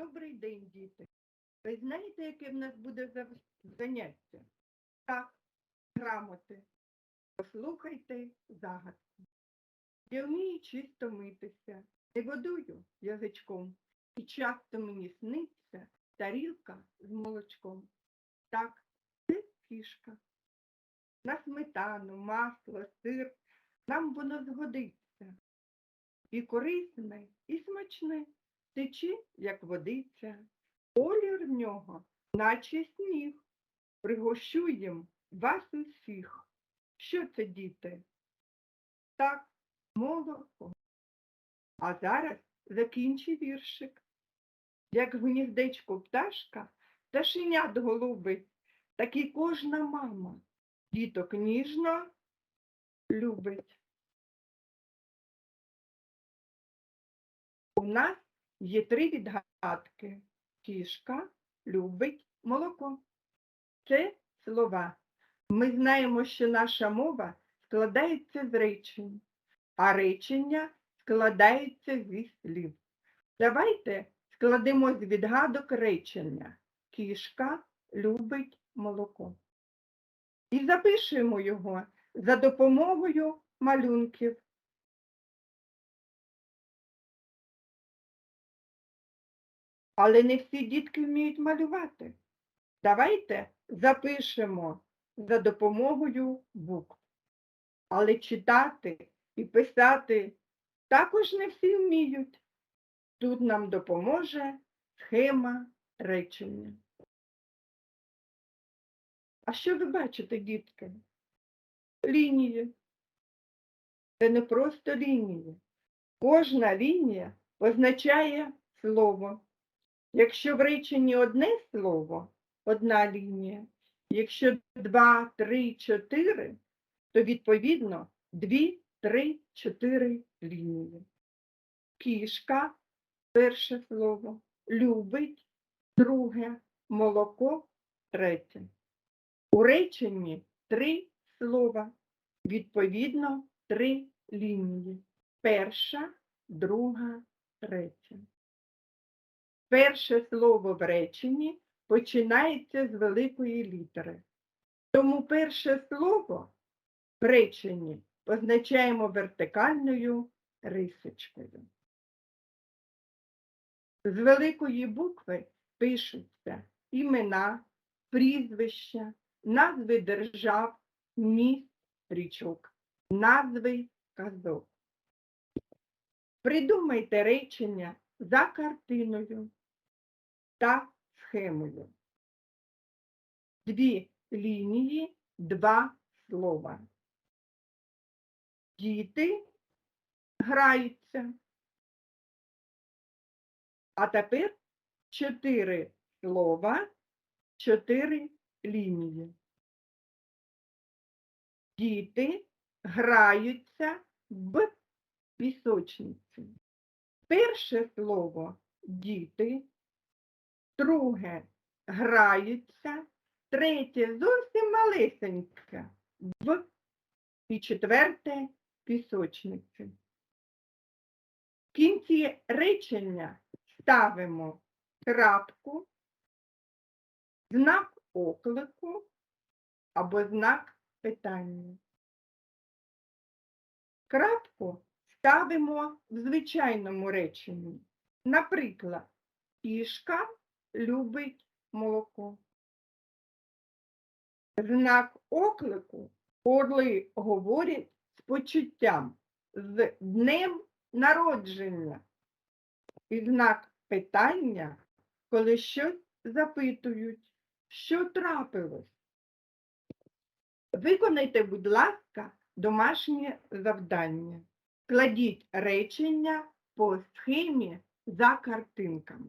Добрий день, діти. Ви знаєте, яке в нас буде заняття? Так, грамоти. Послухайте загадку. Я вмію чисто митися, не водою язичком, і часто мені сниться тарілка з молочком. Так, це фішка. На сметану, масло, сир нам воно згодиться. І корисне, і смачне, тече, як водиця. Колір в нього, наче сніг. Пригощуєм вас усіх. Що це, діти? Так, молоко. А зараз закінчи віршик. Як в гніздечку пташка, пташенят голубить, так і кожна мама діток ніжно любить. У нас є три відгадки. Кішка любить молоко. Це слова. Ми знаємо, що наша мова складається з речень, а речення складається зі слів. Давайте складемо з відгадок речення. Кішка любить молоко. І запишемо його за допомогою малюнків. Але не всі дітки вміють малювати. Давайте запишемо за допомогою букв. Але читати і писати також не всі вміють. Тут нам допоможе схема речення. А що ви бачите, дітки? Лінії. Це не просто лінії. Кожна лінія означає слово. Якщо в реченні одне слово, одна лінія. Якщо два, три, чотири, то відповідно дві, три, чотири лінії. Кішка перше слово, любить друге, молоко третє. У реченні три слова, відповідно три лінії. Перша, друга, третя. Перше слово в реченні починається з великої літери. Тому перше слово в реченні позначаємо вертикальною рисочкою. З великої букви пишуться імена, прізвища, назви держав, міст, річок, назви казок. Придумайте речення за картиною та схемою. Дві лінії, два слова. Діти граються. А тепер чотири слова, чотири лінії. Діти граються в пісочниці. Перше слово діти, друге граються, третє зовсім малесеньке в і четверте пісочниці. В кінці речення ставимо крапку, знак оклику або знак питання. Крапку ставимо в звичайному реченні. Наприклад, кішка любить молоко. Знак оклику орли говорять з почуттям, з днем народження. І знак питання, коли щось запитують, що трапилось. Виконайте, будь ласка, домашнє завдання. Кладіть речення по схемі за картинками.